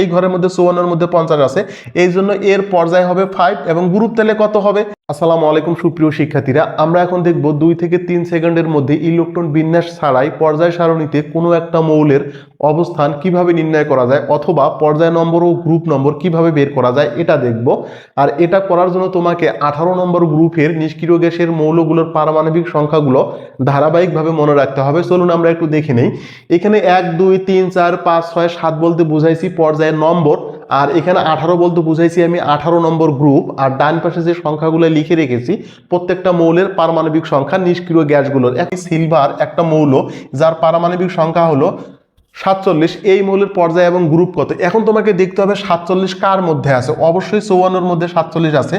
এই ঘরের মধ্যে চুয়ান্নর মধ্যে পঞ্চাশ আছে। এই জন্য এর পর্যায় হবে ফাইভ এবং গ্রুপ তেলে কত হবে? আসসালামু আলাইকুম, সুপ্রিয় শিক্ষার্থীরা। আমরা এখন দেখব দুই থেকে তিন সেকেন্ডের মধ্যে ইলেকট্রন বিন্যাস ছাড়াই পর্যায় সারণীতে কোনো একটা মৌলের অবস্থান কীভাবে নির্ণয় করা যায় অথবা পর্যায় নম্বর ও গ্রুপ নম্বর কীভাবে বের করা যায় এটা দেখব। আর এটা করার জন্য তোমাকে আঠারো নম্বর গ্রুপের নিষ্ক্রিয় গ্যাসের মৌলগুলোর পারমাণবিক সংখ্যাগুলো ধারাবাহিকভাবে মনে রাখতে হবে। চলুন আমরা একটু দেখে নেই। এখানে এক, দুই, তিন, চার, পাঁচ, ছয়, সাত বলতে বুঝাইছি পর্যায়ের নম্বর। আর এখানে আঠারো বলতে বুঝাইছি আমি আঠারো নম্বর গ্রুপ আর ডান পাশে যে সংখ্যাগুলো লিখে রেখেছি, প্রত্যেকটা মৌলের পারমাণবিক সংখ্যা নিষ্ক্রিয় গ্যাসগুলোর। একটি সিলভার একটা মৌল, যার পারমাণবিক সংখ্যা হলো সাতচল্লিশ, এই মৌলের পর্যায় এবং গ্রুপ কত? এখন তোমাকে দেখতে হবে সাতচল্লিশ কার মধ্যে আছে? অবশ্যই চৌয়ান্নর মধ্যে সাতচল্লিশ আছে।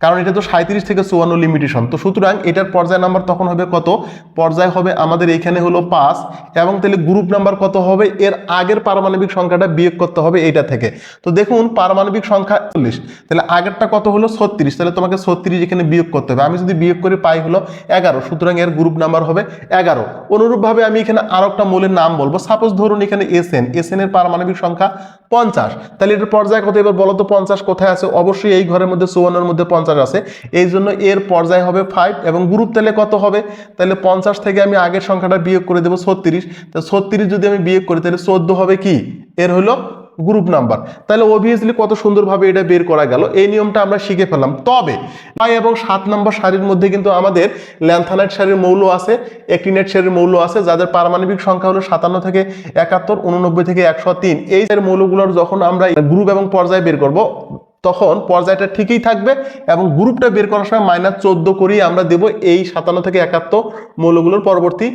কারণ এটা তো সাঁত্রিশ থেকে চুয়ান্ন লিমিটেশন তো সুতরাং এটার পর্যায় নাম্বার তখন হবে কত? পর্যায় হবে আমাদের এখানে হলো পাঁচ এবং তাহলে গ্রুপ নাম্বার কত হবে? এর আগের পারমাণবিক সংখ্যাটা বিয়োগ করতে হবে এইটা থেকে। তো দেখুন, পারমাণবিক সংখ্যা চল্লিশ। তাহলে আগেরটা কত হলো? ছত্রিশ। তাহলে তোমাকে ছত্রিশ এখানে বিয়োগ করতে হবে। আমি যদি বিয়োগ করে পাই হলো এগারো, সুতরাং এর গ্রুপ নাম্বার হবে এগারো। অনুরূপভাবে আমি এখানে আরও একটা মৌলের নাম বলব। সাপোজ ধরুন এখানে এস এন এস এন এর পারমাণবিক সংখ্যা পঞ্চাশ। তাহলে এটার পর্যায় কত? এবার বলো তো পঞ্চাশ কোথায় আছে? অবশ্যই এই ঘরের মধ্যে চুয়ান্নর মধ্যে পঞ্চাশ আছে। এই জন্য এর পর্যায় হবে ফাইভ এবং গ্রুপ তাহলে কত হবে? তাহলে পঞ্চাশ থেকে আমি আগের সংখ্যাটা বিয়োগ করে দেবো ছত্রিশ। তো ছত্রিশ যদি আমি বিয়োগ করি, তাহলে চোদ্দ হবে কি? এর হলো গ্রুপ নাম্বার তাহলে অবভিয়াসলি কত সুন্দরভাবে এটা বের করা গেল। এই নিয়মটা আমরা শিখে ফেললাম। তবে ছয় এবং সাত নম্বর সারির মধ্যে কিন্তু আমাদের ল্যান্থানাইট সারির মৌল আছে একটিনেট সারির মৌল আছে, যাদের পারমাণবিক সংখ্যা হলো সাতান্ন থেকে একাত্তর, উননব্বই থেকে একশো তিন। এই মৌলগুলোর যখন আমরা গ্রুপ এবং পর্যায়ে বের করব তখন পর্যায়টা ঠিকই থাকবে এবং গ্রুপটা বের করার সময় মাইনাস চোদ্দ করেই আমরা দেব এই সাতান্ন থেকে একাত্তর মৌলগুলোর পরবর্তী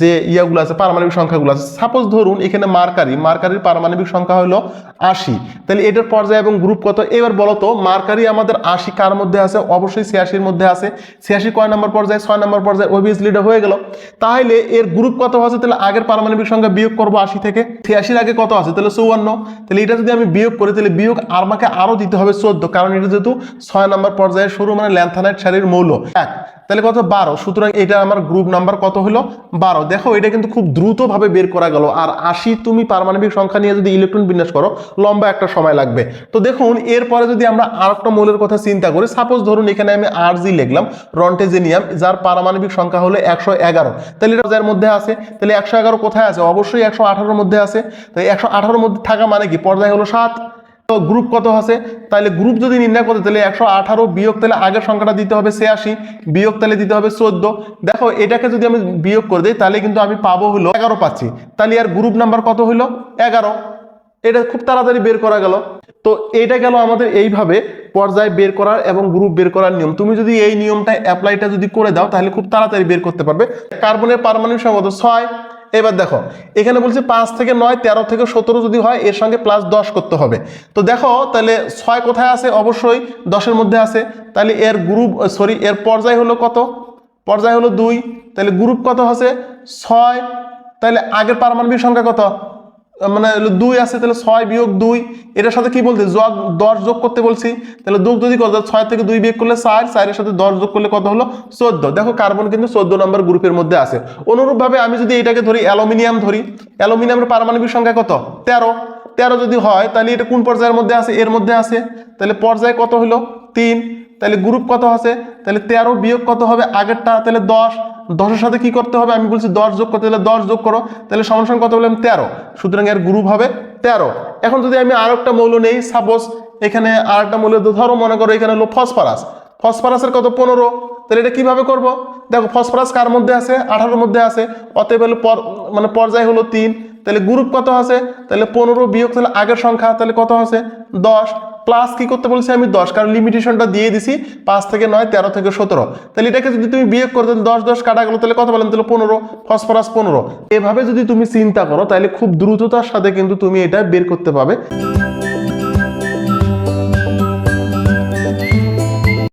যে ইয়াগুলো আছে, পারমাণবিক সংখ্যাগুলো আছে। সাপোজ ধরুন এখানে মার্কারি, মার্কারির পারমাণবিক সংখ্যা হলো আশি। তাহলে এটার পর্যায় এবং গ্রুপ কত? এবার বলো তো মার্কারি আমাদের আশি কার মধ্যে আছে? অবশ্যই ছিয়াশির মধ্যে আছে। ছিয়াশি কয় নম্বর পর্যায়ে? ছয় নম্বর পর্যায়ে অবভিয়াসলি এটা হয়ে গেল। তাহলে এর গ্রুপ কত আছে? তাহলে আগের পারমাণবিক সংখ্যা বিয়োগ করব আশি থেকে। ছিয়াশির আগে কত আছে? তাহলে চৌয়ান্ন। তাহলে এটা যদি আমি বিয়োগ করি, তাহলে বিয়োগ আর আমাকে আরও দিতে হবে চোদ্দ। কারণ এটা যেহেতু ছয় নম্বর পর্যায়ে শুরু মানে ল্যান্থানাইট শাড়ির মৌল। এক। তাহলে কত? বারো। সুতরাং এটা আমার গ্রুপ নাম্বার কত হলো? বারো। দেখো, এটা কিন্তু খুব দ্রুতভাবে বের করা গেল। আর আশি তুমি পারমাণবিক সংখ্যা নিয়ে যদি ইলেকট্রন বিন্যাস করো লম্বা একটা সময় লাগবে। তো দেখুন, এরপরে যদি আমরা আর একটা মৌলের কথা চিন্তা করি সাপোজ ধরুন এখানে আমি আর জি লিখলাম রন্টেজেনিয়াম যার পারমাণবিক সংখ্যা হলো একশো এগারো। তাহলে এটা যার মধ্যে আছে? তাহলে একশো এগারো কোথায় আছে? অবশ্যই একশো আঠারোর মধ্যে আছে। তাই একশো আঠারোর মধ্যে থাকা মানে কি? পর্যায় হলো সাত। তো গ্রুপ কত আছে? তাহলে গ্রুপ যদি নির্ণয় করতে, তাহলে একশো আঠারো বিয়োগ, তাহলে আগের সংখ্যাটা দিতে হবে ছিয়াশি, বিয়োগ তাহলে দিতে হবে চোদ্দ। দেখো, এটাকে যদি আমি বিয়োগ করে দিই, তাহলে কিন্তু আমি পাবো হলো এগারো পাচ্ছি। তাহলে আর গ্রুপ নাম্বার কত হলো? এগারো। এটা খুব তাড়াতাড়ি বের করা গেল। তো এটা গেল আমাদের এইভাবে পর্যায় বের করার এবং গ্রুপ বের করার নিয়ম। তুমি যদি এই নিয়মটা অ্যাপ্লাইটা যদি করে দাও, তাহলে খুব তাড়াতাড়ি বের করতে পারবে। কার্বনের পারমাণবিক সংখ্যা ছয়। এবার দেখো, এখানে বলছে পাঁচ থেকে নয়, তেরো থেকে সতেরো যদি হয়, এর সঙ্গে প্লাস দশ করতে হবে। তো দেখো, তাহলে ছয় কোথায় আছে? অবশ্যই দশের মধ্যে আছে। তাহলে এর গ্রুপ সরি এর পর্যায় হলো কত? পর্যায় হলো দুই। তাহলে গ্রুপ কত আছে? ছয়। তাহলে আগের পারমাণবিক সংখ্যা কত? মানে দুই আছে, তাহলে ছয় বিয়োগ দুই। এটার সাথে কি বলতে? যোগ দশ যোগ করতে বলছি। তাহলে যোগ যদি কত, ছয় থেকে দুই বিয়োগ করলে চার, চারের সাথে দশ যোগ করলে কত হলো? চোদ্দ। দেখো কার্বন কিন্তু চোদ্দ নম্বর গ্রুপের মধ্যে আছে। অনুরূপভাবে আমি যদি এটাকে ধরি, অ্যালুমিনিয়াম ধরি, অ্যালুমিনিয়ামের পারমাণবিক সংখ্যা কত? তেরো। তেরো যদি হয়, তাহলে এটা কোন পর্যায়ের মধ্যে আছে? এর মধ্যে আছে। তাহলে পর্যায় কত হলো? তিন। তাহলে গ্রুপ কত আছে? তাহলে তেরো বিয়োগ কত হবে? আগেরটা, তাহলে দশ। দশের সাথে কি করতে হবে? আমি বলছি দশ যোগ করতে তাহলে দশ যোগ করো, তাহলে সমান কত বললাম তেরো। সুতরাং এর গ্রুপ হবে তেরো। এখন যদি আমি আর একটা মৌল নেই সাপোজ এখানে আর একটা মৌল ধরো মনে করো এখানে হলো ফসফরাস ফসফরাসের কত? পনেরো। তাহলে এটা কীভাবে করব? দেখো ফসফরাস কার মধ্যে আছে? আঠারোর মধ্যে আছে। অতএব হলো মানে পর্যায় হলো তিন। তাহলে গ্রুপ কত আছে? তাহলে পনেরো বিয়োগ তাহলে আগের সংখ্যা, তাহলে কত আছে? দশ। প্লাস কি করতে বলছি? আমি দশ, কারণ লিমিটেশনটা দিয়ে দিছি, পাঁচ থেকে নয়, তেরো থেকে সতেরো। তাহলে এটাকে যদি তুমি বিয়োগ করতে দশ দশ কাটা গেলো, তাহলে কত বলেন তাহলে পনেরো ফসফরাস পনেরো। এভাবে যদি তুমি চিন্তা করো, তাহলে খুব দ্রুততার সাথে কিন্তু তুমি এটা বের করতে পাবে